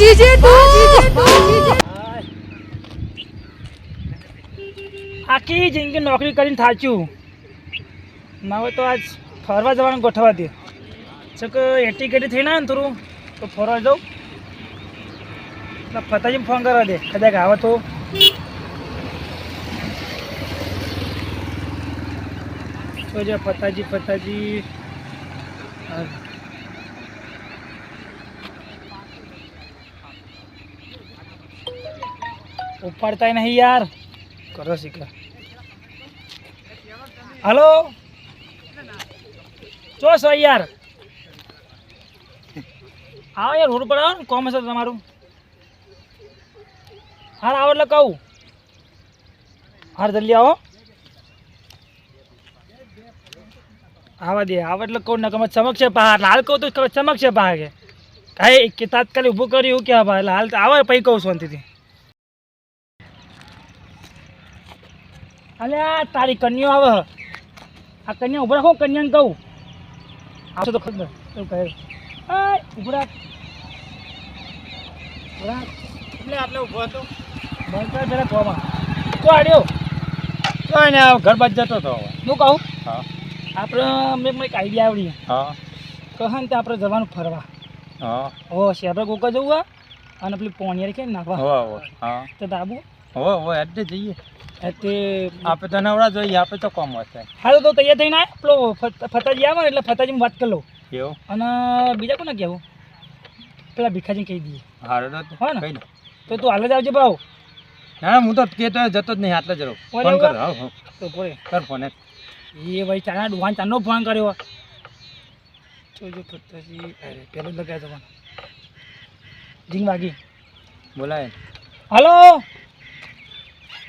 GJ તું. આખી જિંદગી નોકરી કરીને થાચ્યું. ના તો આજ ફરવા જવાનું ગોઠવા દે. છે કે એટી ગેટી થઈ ના ને થોડું તો ફરવા જાઉં. ના ફતાજી ફોન કરવા દે. કદાચ આવે તો. જોજે ફતાજી ફતાજી. હા. ઉપાડતાય નહીં યાર. કરો શીખર હલો? ચો છો યાર. આવો યાર રોડ પર આવો ને કોમ હશે તમારું. હાર આવો એટલે કહું. હાર જલ્દી આવો. આવા દે આવો એટલે કહું ને તમે ચમક છે એટલે હાલ કહું તો ચમક છે પહાડ કે. કાંઈ કે તાત્કાલિક ઊભું કર્યું કે પા એટલે હાલ આવે પછી કહું શાંતિથી. અલ્યા તારી કન્યા આવે. આ કન્યા ઉભરા હું કન્યાને કહું? આવશે તો ખબર એવું કહે. ઉભરા. ઊભા રાખ ઊભા રાખ. એટલે આટલે ઊભો હતો જરા કોમાં. તો આડ્યો? કોઈ ને ઘર બાજ જતો હતો. હું કહું? હા. આપણે મેં એક આઈડિયા આવડી. હા. કહે ને તે આપણે જવાનું ફરવા? હા. ઓ શેરડો કોકા જવું આ અને પેલી પોણિયારી કે નાખવા? હા. તો દાબુ. હો હો એટલે જઈએ. તે આપે તો નવરા જોઈએ આપે તો કોમ હશે હાલ તો તૈયાર થઈને આય પેલો ફતાજી આવે એટલે ફતાજીમાં વાત કરી લઉં. એવું અને બીજા કોને કહેવું? પેલા ભીખાજી કહી દઈએ. હારું તો હા ને? તો તું હાલ જ આવજે ભાવ ના હું તો કેતો જતો જ નહીં આટલે જ રહું. ફોન કર હા તો પોરે કર ફોન એ ભાઈ ચાના ડુવાન ચાનો ફોન કર્યો. જોજો ફતાજી અરે પેલો જ લગાવ્યો તમારે. જીંગ વાગી. બોલાય. હલો?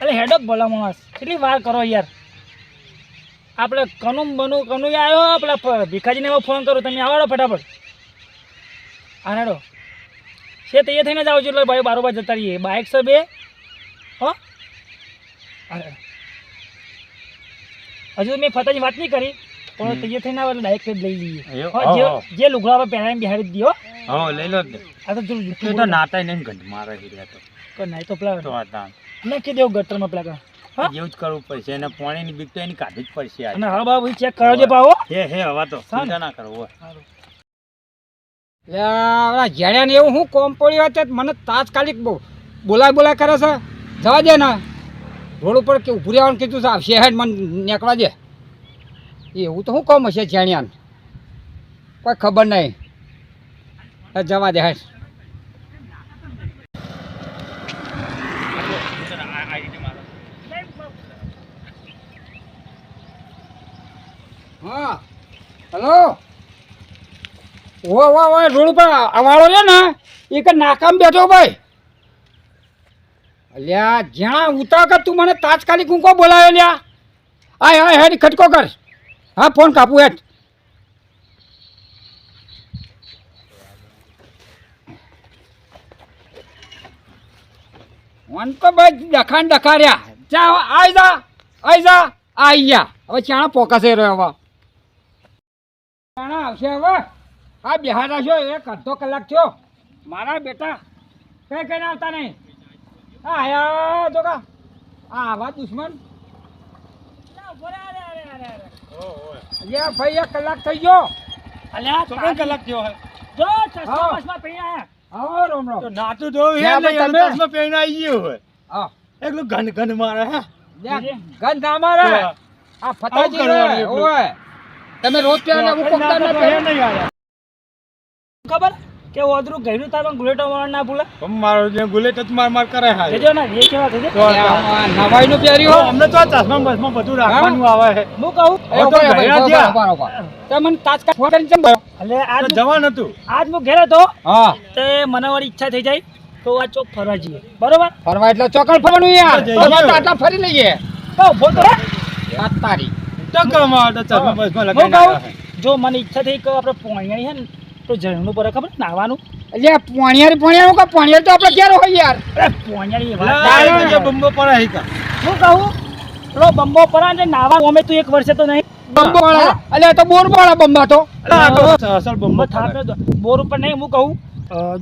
અરે ઓફ ભલા માણસ. કેટલી વાર કરો યાર. આપણે કનું બનું કનું આવ્યો પેલા ભીખાજીને એવો ફોન કરું તમે આવો ફટાફટ. હા, હેડો. છે, તૈયાર થઈને જ આવું છું એટલે ભાઈ બારોબાર જતા રહીએ. બાઇક છે બે. હો? હજુ મેં ફતાની વાત નહીં કરી. પણ. તૈયાર થઈને આવે એટલે ડાયરેક્ટ જ લઈ લઈએ. જે જે લુગડા આપણે પહેરાવીને બિહારી દીયો હા. લઈ લો આ તો તું તો નાતાય નહીં ગંધ મારે હીર્યા તો. કર નાય તો પેલા તો આ તાણ. કે દેવ ગટરમાં પેલા હા? એવું જ કરવું પડશે અને પાણીની બીક તો એની કાઢવી જ પડશે. અને હા બાબુ ચેક કરજો પાવો હે. હે હવા તો. ચિંતા ના કરો હોય કરવો જેણ્યા ને એવું હું કોમ પડ્યો હતો મને તાત્કાલિક બહુ બોલાય બોલાય કરે છે. જવા દે ને. રોડ ઉપર કે ઉભું રહેવાનું કીધું છે. શહેર મને નીકળવા દે. એવું તો શું કોમ હશે જેણ્યા કોઈ ખબર નહીં. જવા દે હા, હલો? ઓ ઓ ઓ રોડ ઉપર અવાળો છે ને, એ કે નાકામ બેઠો ભાઈ. અલ્યા, જ્યાં ઉતાર કર તું મને તાત્કાલિક હું કો બોલાયો લ્યા. આય આય, હેડ, ખટકો કર. હા, ફોન કાપુ હેઠ. ફોન તો ભાઈ ડખાણ ડખાર્યા. ચા આઈ જા આવી જા આવી ગયા. હવે ચાણા પોકાશે રહ્યો હવે. ચાણા આવશે હવે. આ બિહારા છો, એક અડધો કલાક થયો. મારા બેટા કઈ કઈ આવતા નહીં? હા, આયા તો કા આ આવા દુશ્મન. અલ્યા ભાઈ એક કલાક થઈ ગયો. અલ્યા તારી- કલાક થયો હે. જો ચશ્મા ચશ્મા પહેર્યા પહેરી આયા. આવો તો રોમ. નાતું જોવું હે તમે- ચશ્મા પહેરીને આવી ગયો હોય. હા. એકલું ગન ગન મારે હે. ગન ના મારે. આ ફતાજી ઓય તમે રોજ ત્યાં ને હું કોકતા ના પહેરે. નહીં આયા. ખબર? કે ઓદરું ગયડું તારું ગુલેટો માર ના ભૂલે? પણ મારો જે ગુલેટ જ માર માર કરે હા જોજો ને એ કેવા થશે? નવાઈ નું પ્યારી હો. અમને તો ચશ્મા બસમાં બધું રાખવાનું આવે. છે હું કહું? એ તો ઊભા રહો, ગયા ઊભા રહો, ત્યાં. ઊભા રહો, ઊભા રહો. તે મને તાત્કાલિક ફોન કરીને ચમ એટલે આજ જવાન હતું. આજ હું ઘેર હતો હા. તે મને વાળી ઈચ્છા થઈ જાય તો આ ચોક ફરવા જઈએ. બરોબર? ફરવા એટલે ચોકડ ફરવાનું યાર. તો. આટલા ફરી લઈએ. તો ઊભો તો રહે. તારીખ. તારી ટકરમાં તો ચશ્મા બસમાં હું. કહું જો મને ઈચ્છા થઈ કે આપણે પોણિયાની છે ને તો ઝરણું પર ખબર નાવાનું એટલે પોણિયાર પોણિયાર કા? પોણિયાર તો આપણે ક્યારે હોય યાર. અરે ચાલે એ. બંબો પડે હે કા. હું કહું? પેલો બંબો પર ને નાવા અમે તું એક વર્ષે તો નહીં. બંબો વાળા એટલે તો બોર વાળા બંબા તો. અલા, અસલ બંબો થાપે બોર ઉપર નહીં હું કહું.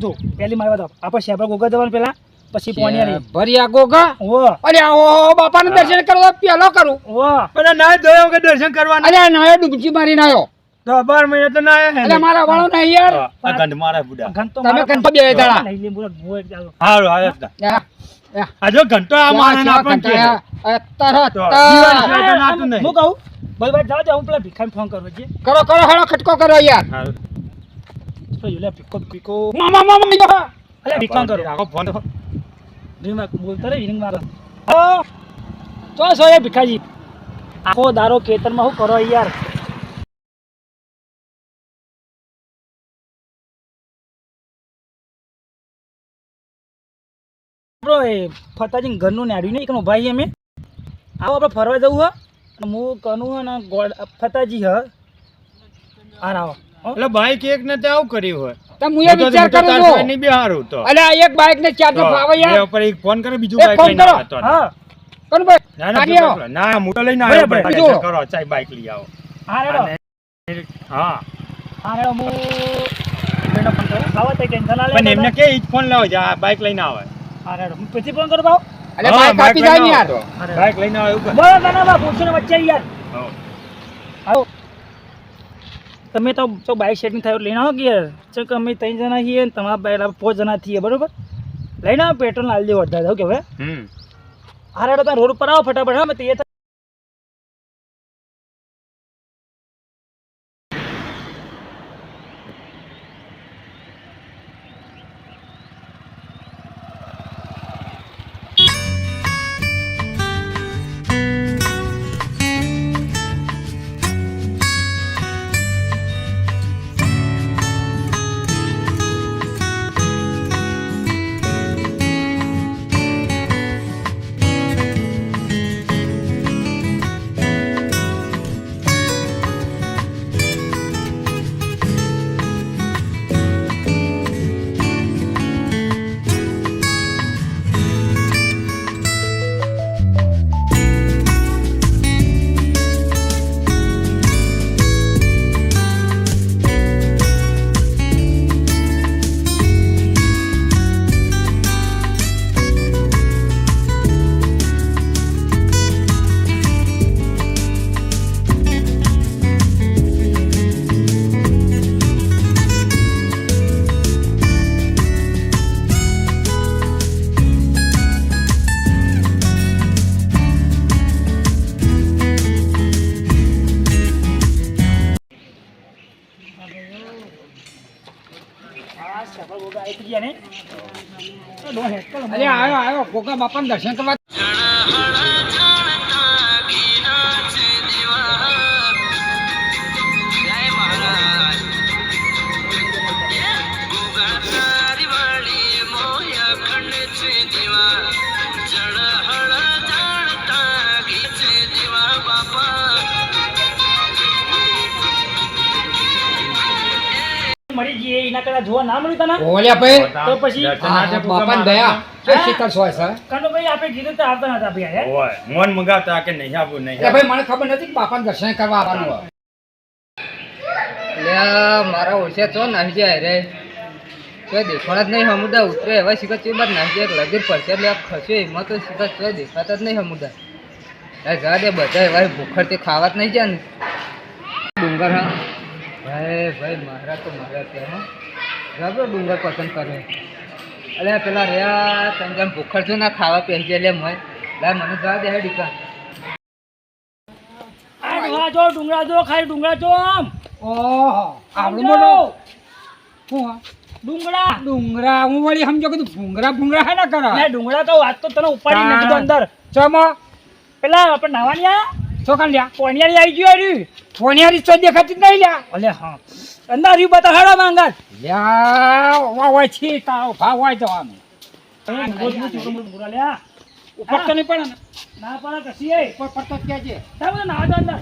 જો પહેલી મારી વાત. આપણે શેપર ગોગા દેવાનું પહેલા પછી પોણિયારી. ભર્યા ગોગા? ઓ અરે ઓ બાપાને દર્શન કરવા પેલો કરું. ઓ પણ ના જોયો કે દર્શન કરવા અરે નાયો ડૂબકી મારી આવ્યો તો 12 મહિના તો ના આયા અરે ને. મારા વાળો નહીં યાર આ ગંધ મારે બુડા ઘન તો તમે કંઠો બે દાડા. લઈ લે, બોલો, હું એક જાઉં. હારું હારું હતા. યા, યા. આ જો ઘંટો આ મારે ના પણ કે તો નહીં. હું કહું ભાઈ ભાઈ જાઓ, હું પેલા ભીખાને ફોન કરું જે કરો કરો હેડો ખટકો કરો યાર હારું. પેલો લે પીકો પીકો મામા મામા યો. અલે ભીખાન કરો રાખો ફોન રીંગમાં બોલતા રે રીંગ મારો હો ચો છો એ આખો દારો ખેતરમાં હું કરો યાર ફતાજી ઘરનું નાડ્યું નહીં એકનો ભાઈ અમે આવો આપણે ફરવા જવું હે. અને હું કનું હે ને ગોળ ફતાજી હ. આવો એટલે બાઈક એક ને તે આવું કર્યું હોય? તો હું એ વિચાર કરું છું. ની બી તો. અલે એક બાઈક ને ચાર તો ફાવે યાર. ઉપર એક ફોન કરે બીજું બાઈક લઈને આવતો હા. કોણ ભાઈ? ના ના ના મોટો લઈને આવ્યો. કરો બાઈક લઈ આવો. હા. રેડો હા હા હું પણ એમને કે ઈ ફોન લાવો છે બાઈક લઈને આવે. હું પછી ફોન કરું ભાવ અરે બાઈક કાપી જાય ને યાર. લઈને આવો. તો. બાઈક લઈને આવ્યો ઉપર બોલો તને બા પૂછો વચ્ચે યાર. હા. આવો. તમે તો તો બાઈક સેટિંગ થયું લઈને આવો કે યાર ચો કે અમે ત્રણ જણા છીએ ને તમારા પહેલા પાંચ જણા છીએ બરોબર? લઈને આવો પેટ્રોલ નાલ દેવો અડધા જાવ કે હવે? હમ. હા તો રોડ ઉપર આવો ફટાફટ હા મેં તૈયાર ગોગા બાપાનું દર્શન કરવા જોવા ના મળ્યું તને? ઓલ્યા ભાઈ. તો પછી? બાપાને દયા. કે શીતળ સોય સર કાનો ભાઈ આપે કીધું તો આવતા નતા ભાઈ યાર ઓય મન મંગાતા કે નહીં આવું નહીં ભાઈ મને ખબર નથી કે બાપાને દર્શન કરવા આવવાનું લ્યા મારા ઓળશે તો નાહી જાય રે. તો દેખાણ જ નહીં હમુદા ઉતરે હવે શીખર ચી બાદ નાહી જાય લગીર પડશે એટલે આ ખસ્યો એમાં તો શીખર તો દેખાતા જ નહીં હમુદા. આ જા દે બધા એવા ભૂખરથી ખાવા જ નહીં જાય ને ડુંગર હા. ભાઈ ભાઈ મારા તો મારા ત્યાં હા. બરાબર ડુંગર પસંદ કરે એટલે પેલા રહ્યા જણ ભૂખર છું ના ખાવા પહેરી એટલે મોય. લા મને જવા દે ડીકા આ ડુંગરા જો ડુંગરા જો ખાઈ ડુંગરા જો આમ. ઓહો આવડું સમજો. હું ડુંગરા ડુંગરા હું વળી સમજો કે ભૂંગરા ભૂંગરા હે ના ને કરા ડુંગરા તો વાત તો તને ઉપાડી નાખી અંદર. ચમો? પેલા આપણે નાવાની આ ચોકન લ્યા. પોણિયારી આવી ગયો હરી. પોણિયારી તો દેખાતી જ નહીં લ્યા. અલે હા. અંદર રી બતા હાડા માંગા લ્યા વા વા છી તાવ ભાવ જવાનું ઉપર તો નહીં પડે ના પડે કશી એ ઉપર પડતો ક્યાં છે સાહેબ ના દો અંદર.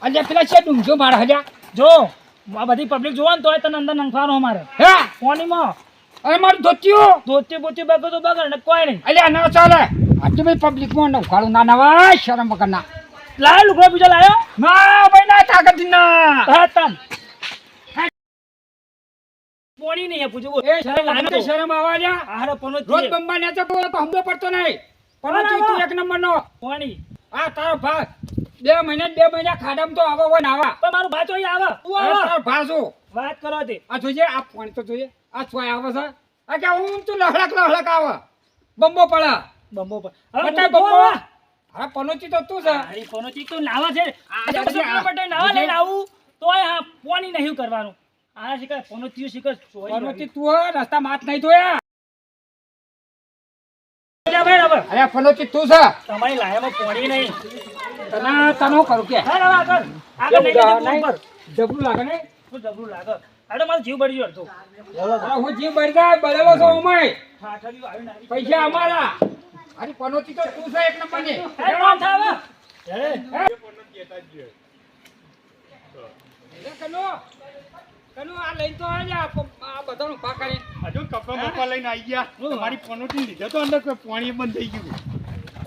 અલ્યા, પેલા છે ડુંગજો મારા હજા જો આ બધી પબ્લિક જોવાનું તો તોય તને અંદર નંખવાનો અમારે હે પોણીમાં અરે મારું ધોતિયું. ધોતી બોતી બગો તો બગડ ને કોઈ નહીં અલ્યા ના ચાલે. આ તો ભાઈ પબ્લિકમાં ના નવાય શરમ વગર ના. લાયો લુગડો બીજો લાયો? ના ભાઈ ના તાકાત ના હા તન. પોણી નહીં પૂછું એ શરમ શરમ આવવા જા આહારો પનો રોજ બંબા ને તો હમદો પડતો નહીં. પણ તું એક નંબર નો પોણી. આ તારો ભાગ. બે મહિના બે મહિના ખાડામાં તો આવો હોય ને આવા. પણ મારું ભાચો આવે. તું આવો આવે. તારો ભાસુ વાત કરો તે. આ જોઈએ આ ફોન તો જોઈએ આ છોય આવે છે? આ કે હું તું લહડક લહડક આવે. બમ્બો પડે. બમ્બો પડા. આવે. હા પનોચી તો તું છે. અરે પનોચી તો નાવા છે. આ તો માટે નાવા લઈને આવું તોય હા પોણી નહીં કરવાનું. આ શીખર પનોચી શીખર પનોચી તું રસ્તા માથ નહીં ધોયા. અરે પનોચી તું છે. તમારી લાયામાં પોણી નહીં. તને તને કરું કે? આગળ જબરું લાગે ને જબરું લાગે? અરે મારો જીવ બળી ગયો હતો હું જીવ બળી ગયા બળેલો છું આવી. પૈસા અમારા. અરે પનોતી તો તું છે એક નંબર ને એ કોણ છે હવે? એ કનો કનો આ લઈ તો આ જા આ બધાનો કરી હજુ કપડો બપા લઈને આવી ગયા. મારી પનોતી લીધો તો અંદર પાણી બંધ થઈ ગયું.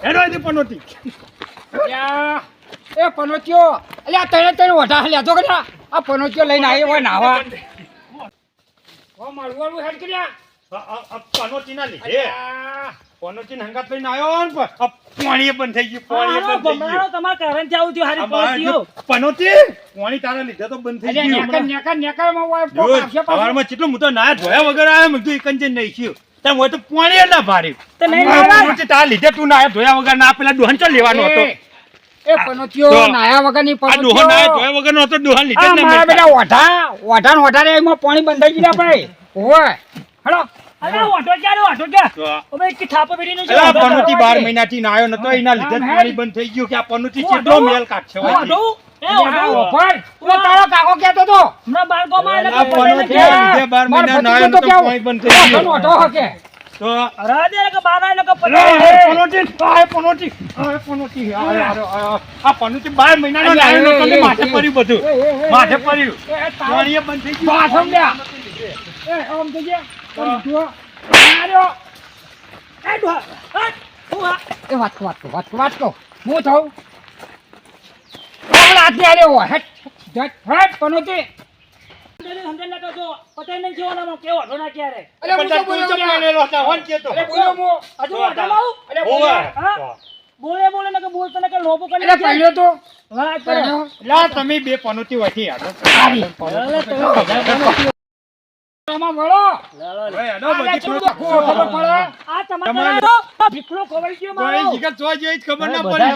હેડો અહીંથી પનોતી. અલ્યા, એ પનોચીઓ અલ્યા તને તને વઢા લેતો કે? આ પનોચીઓ લઈને આવ્યો હોય નાવા ઓ મારું હેડ કર્યા. પનોતી લીધે? અલ્યા, હંગાત લઈને આવ્યો ને પાણી બંધ થઈ ગયું પાણી બંધ થઈ ગયું. તમારા કારણથી આવું થયું, હારી અમારે પનોતી પાણી તારા લીધે તો બંધ થઈ ગયું નેકર, નેકર, નેકરમાં હોય, કોક જો આવશે કેટલું હું તો ના ધોયા વગર આવ્યો મેં કીધું એકંજે નહીં થયું. તમે હોય તો પાણી એટલા ભારે તો નહીં લીધે તું ના ધોયા વગર ના પેલા ડોહન ચાલ લેવાનો હતો? એ, તો, નાયા આ ધોયા વગર નો હતો ડોહન લીધે ના મારા બેટા ઓઢા ઓઢા ને ઓઢા રે એમાં પાણી બંધાઈ ગયા ભાઈ ઓય હેડો અરે આ વાંઢો ક્યાં? ક્યાં? ઓ ભાઈ, કે થાપો પેઢીનું છે, આ પનોતી કરો. બાર મહિનાથી ના આવ્યો નતો એના લીધે પાણી બંધ થઈ ગયું કે આ પનોતી મેલ કાઢશે તારો કાકો તો. હમણાં લીધે મહિના નતો પાણી બંધ થઈ ગયું. ઓઢો હકે. તો અરે દે કે કે આ પનોતી આ માથે પડ્યું માથે પડ્યું એ, બંધ થઈ ગયું લ્યા. એ, વાત વાત વાત વાત કહો. હું થઉં? હાથની હારે હેટ, હેટ, હેટ, બોલે બોલે. ને બોલતો ને લોભો કરી અલે, પહેર્યો તો. લા, તમે બે પનોતી ચૂડો પનોતી. ખબર ના પડી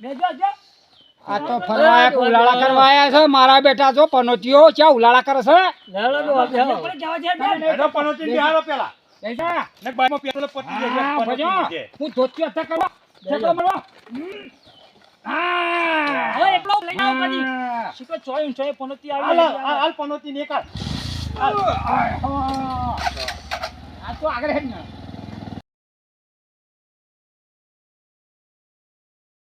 આ. તો વહીએ. બેજો, જો. આ તો ફરવા ઉલાળા કરવા આયા છે મારા બેટા જો પનોતીઓ ક્યાં ઉલાળા કરે છે? પનોતી બિહારો પેલા. હા, હતા કરવા. છેટો હવે એકલો આવો કદી. પનોતી આવી હાલ, પનોતી ને એક આ તો આગળ હેડ ને.